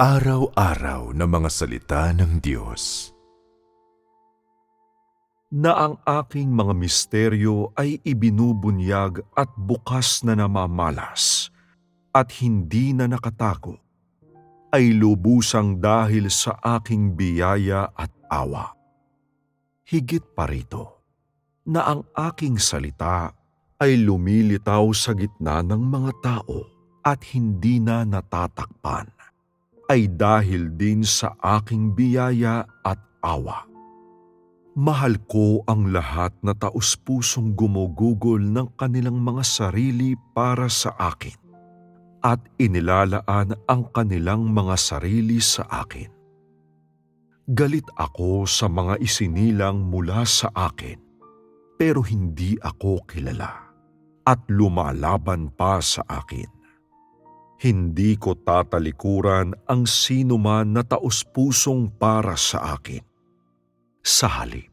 Araw-araw na mga salita ng Diyos. na ang aking mga misteryo ay ibinubunyag at bukas na namamalas at hindi na nakatago, ay lubusang dahil sa aking biyaya at awa. Higit pa rito, na ang aking salita ay lumilitaw sa gitna ng mga tao at hindi na natatakpan, ay dahil din sa aking biyaya at awa. Mahal ko ang lahat na taus-pusong gumugugol ng kanilang mga sarili para sa akin at inilalaan ang kanilang mga sarili sa akin. Galit ako sa mga isinilang mula sa akin, pero hindi ako kilala at lumalaban pa sa akin. Hindi ko tatalikuran ang sino man na taus-pusong para sa akin sa halip,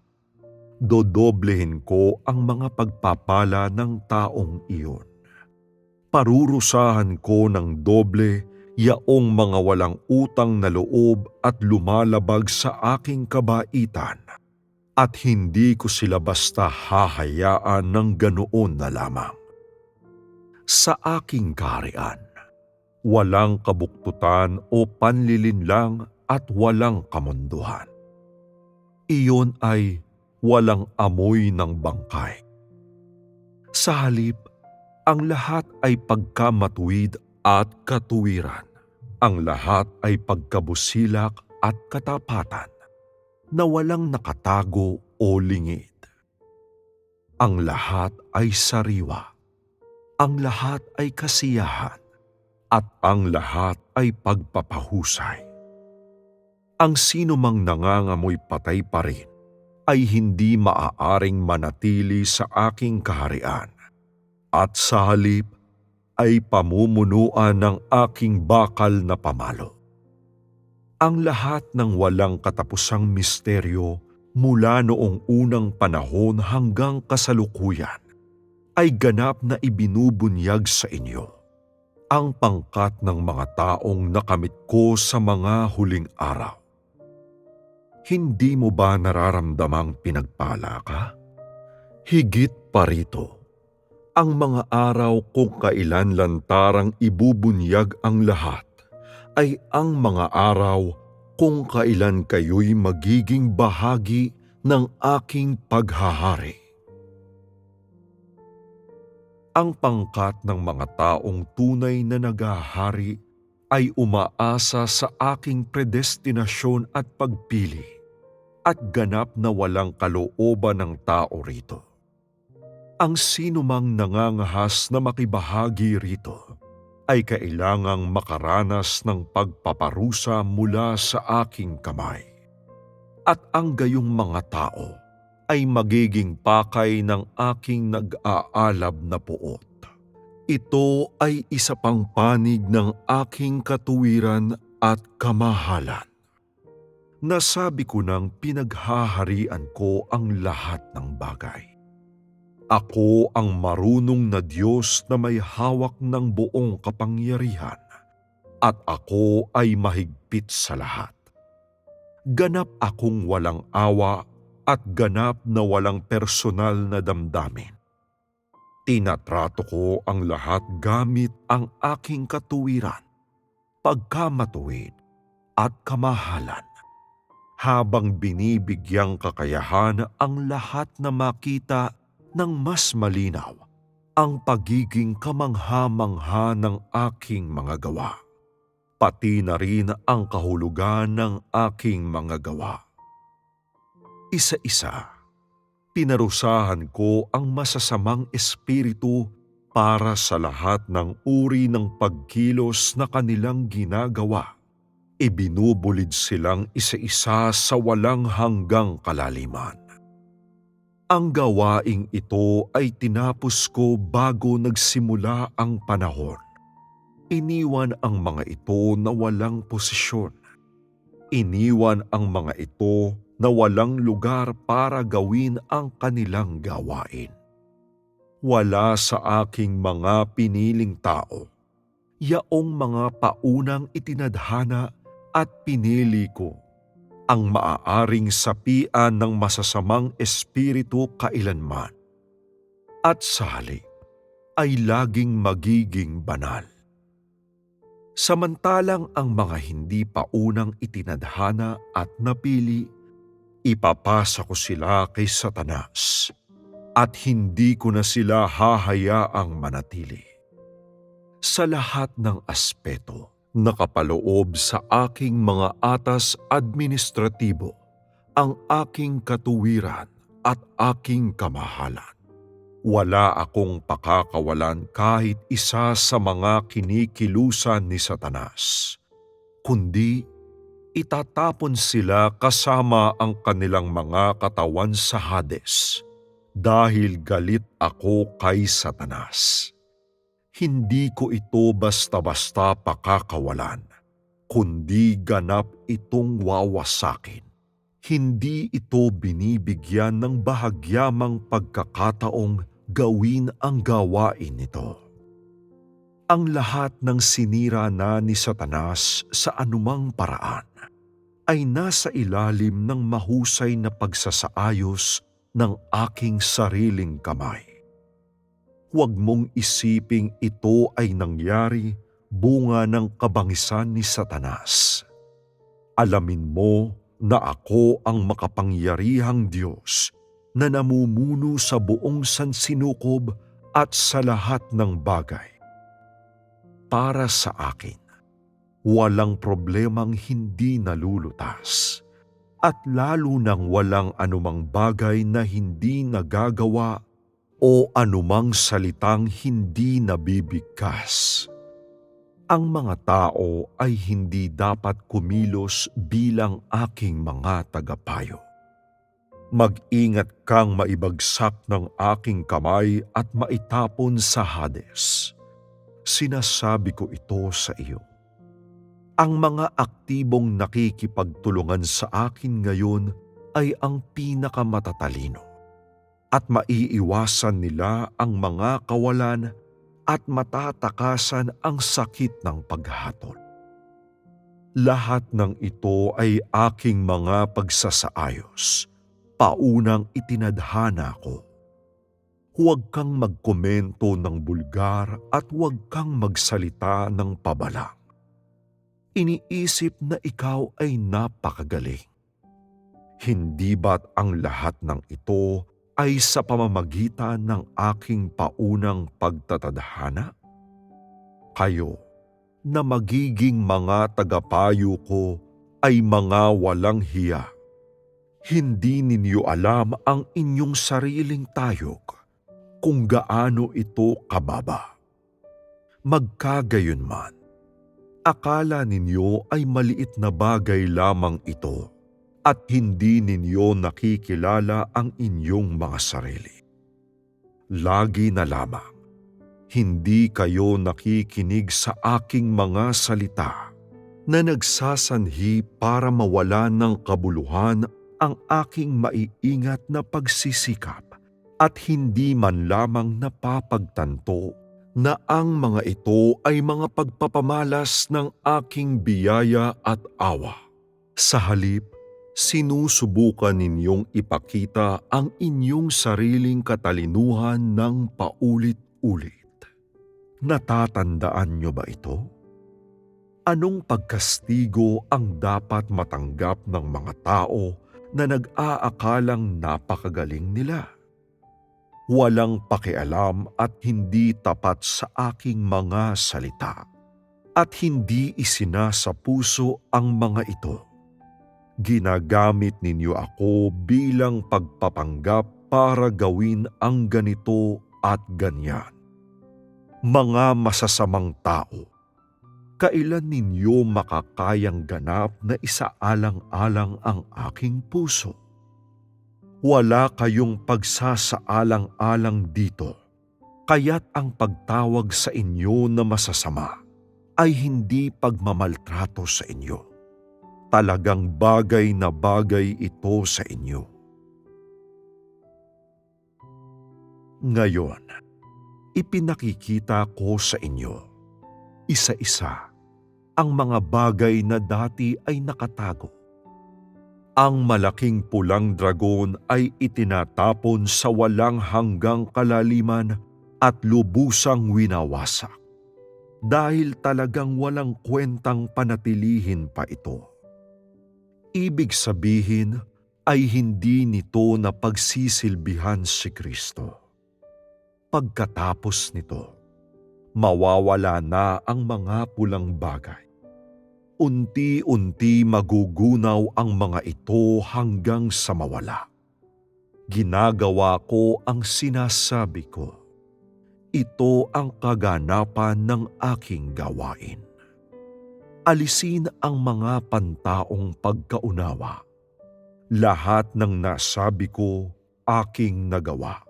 dodoblehin ko ang mga pagpapala ng taong iyon. Parurusahan ko ng doble yaong mga walang utang na loob at lumalabag sa aking kabaitan at hindi ko sila basta hahayaan ng ganoon na lamang. Sa aking kaharian, walang kabuktutan o panlilinlang at walang kamunduhan iyon ay walang amoy ng bangkay. Sa halip, ang lahat ay pagkamatuwid at katuwiran. Ang lahat ay pagkabusilak at katapatan na walang nakatago o lingid. Ang lahat ay sariwa. Ang lahat ay kasiyahan. At ang lahat ay pagpapahusay. Ang sino mang nangangamoy patay pa rin ay hindi maaaring manatili sa aking kaharian. At sa halip ay pamumunuan ng aking bakal na pamalo. Ang lahat ng walang katapusang misteryo mula noong unang panahon hanggang kasalukuyan ay ganap na ibinubunyag sa inyo ang pangkat ng mga taong nakamit ko sa mga huling araw hindi mo ba nararamdamang pinagpala ka? Higit pa rito, ang mga araw kung kailan lantarang ibubunyag ang lahat ay ang mga araw kung kailan kayo'y magiging bahagi ng aking paghahari. Ang pangkat ng mga taong tunay na nagahari ay umaasa sa aking predestinasyon at pagpili at ganap na walang kalooban ng tao rito. Ang sino mang nangangahas na makibahagi rito ay kailangang makaranas ng pagpaparusa mula sa aking kamay. At ang gayong mga tao ay magiging pakay ng aking nag-aalab na puot. Ito ay isa pang panig ng aking katuwiran at kamahalan. Nasabi ko nang pinaghaharian ko ang lahat ng bagay. Ako ang marunong na Diyos na may hawak ng buong kapangyarihan at ako ay mahigpit sa lahat. Ganap akong walang awa at ganap na walang personal na damdamin. Tinatrato ko ang lahat gamit ang aking katuwiran, pagkamatuwid at kamahalan habang binibigyang kakayahan ang lahat na makita ng mas malinaw ang pagiging kamangha-mangha ng aking mga gawa, pati na rin ang kahulugan ng aking mga gawa. Isa-isa, pinarusahan ko ang masasamang espiritu para sa lahat ng uri ng pagkilos na kanilang ginagawa ibinubulid silang isa-isa sa walang hanggang kalaliman. Ang gawaing ito ay tinapos ko bago nagsimula ang panahon. Iniwan ang mga ito na walang posisyon. Iniwan ang mga ito na walang lugar para gawin ang kanilang gawain. Wala sa aking mga piniling tao, yaong mga paunang itinadhana at pinili ko ang maaaring sapian ng masasamang espiritu kailanman at sa halip ay laging magiging banal. Samantalang ang mga hindi pa unang itinadhana at napili, ipapasa ko sila kay Satanas at hindi ko na sila hahayaang manatili. Sa lahat ng aspeto, nakapaloob sa aking mga atas administratibo ang aking katuwiran at aking kamahalan. Wala akong pakakawalan kahit isa sa mga kinikilusan ni Satanas, kundi itatapon sila kasama ang kanilang mga katawan sa Hades dahil galit ako kay Satanas. Hindi ko ito basta-basta pakakawalan, kundi ganap itong wawasakin. Hindi ito binibigyan ng bahagyamang pagkakataong gawin ang gawain nito. Ang lahat ng sinira na ni Satanas sa anumang paraan ay nasa ilalim ng mahusay na pagsasaayos ng aking sariling kamay. Huwag mong isiping ito ay nangyari bunga ng kabangisan ni Satanas. Alamin mo na ako ang makapangyarihang Diyos na namumuno sa buong sansinukob at sa lahat ng bagay. Para sa akin, walang problemang hindi nalulutas at lalo nang walang anumang bagay na hindi nagagawa o anumang salitang hindi nabibigkas. Ang mga tao ay hindi dapat kumilos bilang aking mga tagapayo. Mag-ingat kang maibagsak ng aking kamay at maitapon sa Hades. Sinasabi ko ito sa iyo. Ang mga aktibong nakikipagtulungan sa akin ngayon ay ang pinakamatatalino at maiiwasan nila ang mga kawalan at matatakasan ang sakit ng paghatol. Lahat ng ito ay aking mga pagsasaayos, paunang itinadhana ko. Huwag kang magkomento ng bulgar at huwag kang magsalita ng pabalang. Iniisip na ikaw ay napakagaling. Hindi ba't ang lahat ng ito ay sa pamamagitan ng aking paunang pagtatadhana? Kayo na magiging mga tagapayo ko ay mga walang hiya. Hindi ninyo alam ang inyong sariling tayog kung gaano ito kababa. Magkagayon man, akala ninyo ay maliit na bagay lamang ito at hindi ninyo nakikilala ang inyong mga sarili. Lagi na lamang, hindi kayo nakikinig sa aking mga salita na nagsasanhi para mawala ng kabuluhan ang aking maiingat na pagsisikap at hindi man lamang napapagtanto na ang mga ito ay mga pagpapamalas ng aking biyaya at awa. Sa halip, sinusubukan ninyong ipakita ang inyong sariling katalinuhan ng paulit-ulit. Natatandaan nyo ba ito? Anong pagkastigo ang dapat matanggap ng mga tao na nag-aakalang napakagaling nila? Walang pakialam at hindi tapat sa aking mga salita at hindi isina sa puso ang mga ito ginagamit ninyo ako bilang pagpapanggap para gawin ang ganito at ganyan. Mga masasamang tao, kailan ninyo makakayang ganap na isaalang-alang ang aking puso? Wala kayong pagsasaalang-alang dito, kaya't ang pagtawag sa inyo na masasama ay hindi pagmamaltrato sa inyo talagang bagay na bagay ito sa inyo. Ngayon, ipinakikita ko sa inyo, isa-isa, ang mga bagay na dati ay nakatago. Ang malaking pulang dragon ay itinatapon sa walang hanggang kalaliman at lubusang winawasak. Dahil talagang walang kwentang panatilihin pa ito. Ibig sabihin ay hindi nito na pagsisilbihan si Kristo. Pagkatapos nito, mawawala na ang mga pulang bagay. Unti-unti magugunaw ang mga ito hanggang sa mawala. Ginagawa ko ang sinasabi ko. Ito ang kaganapan ng aking gawain. Alisin ang mga pantaong pagkaunawa. Lahat ng nasabi ko, aking nagawa.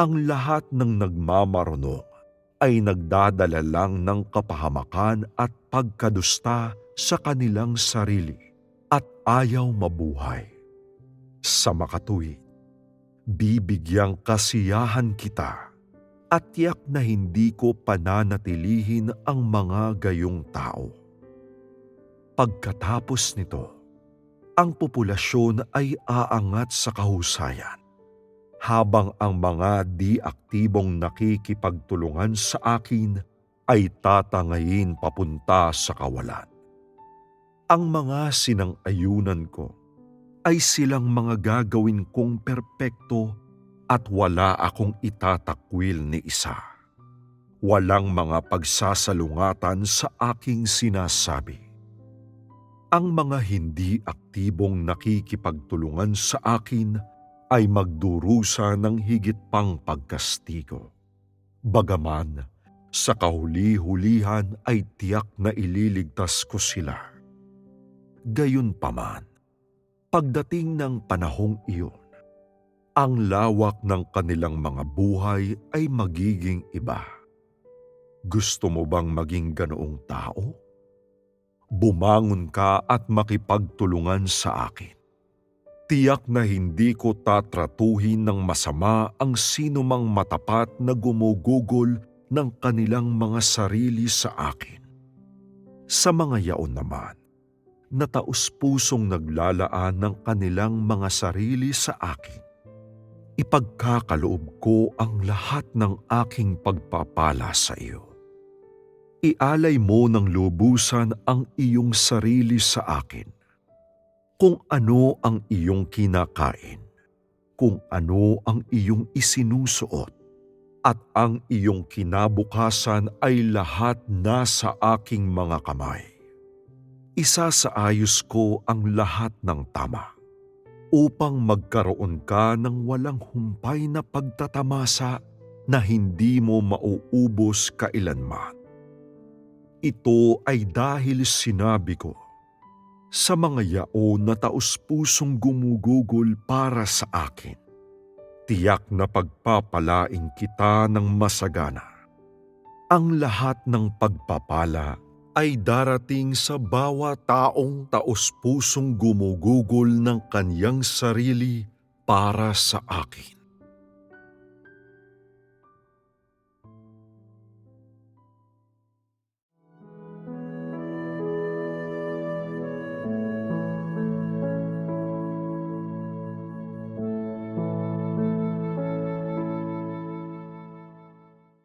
Ang lahat ng nagmamarunong ay nagdadala lang ng kapahamakan at pagkadusta sa kanilang sarili at ayaw mabuhay. Sa makatuwid, bibigyang kasiyahan kita at tiyak na hindi ko pananatilihin ang mga gayong tao. Pagkatapos nito, ang populasyon ay aangat sa kahusayan habang ang mga di aktibong nakikipagtulungan sa akin ay tatangayin papunta sa kawalan. Ang mga sinang-ayunan ko ay silang mga gagawin kong perpekto at wala akong itatakwil ni isa. Walang mga pagsasalungatan sa aking sinasabi. Ang mga hindi aktibong nakikipagtulungan sa akin ay magdurusa ng higit pang pagkastigo. Bagaman, sa kahuli-hulihan ay tiyak na ililigtas ko sila. Gayunpaman, pagdating ng panahong iyon, ang lawak ng kanilang mga buhay ay magiging iba. Gusto mo bang maging ganoong tao? Bumangon ka at makipagtulungan sa akin tiyak na hindi ko tatratuhin ng masama ang sinumang matapat na gumugugol ng kanilang mga sarili sa akin. Sa mga yaon naman, na taus-pusong naglalaan ng kanilang mga sarili sa akin, ipagkakaloob ko ang lahat ng aking pagpapala sa iyo. Ialay mo ng lubusan ang iyong sarili sa akin kung ano ang iyong kinakain, kung ano ang iyong isinusuot, at ang iyong kinabukasan ay lahat nasa aking mga kamay. Isasaayos ko ang lahat ng tama upang magkaroon ka ng walang humpay na pagtatamasa na hindi mo mauubos kailanman. Ito ay dahil sinabi ko, sa mga yaon na taus-pusong gumugugol para sa akin. Tiyak na pagpapalaing kita ng masagana. Ang lahat ng pagpapala ay darating sa bawat taong taus-pusong gumugugol ng kanyang sarili para sa akin.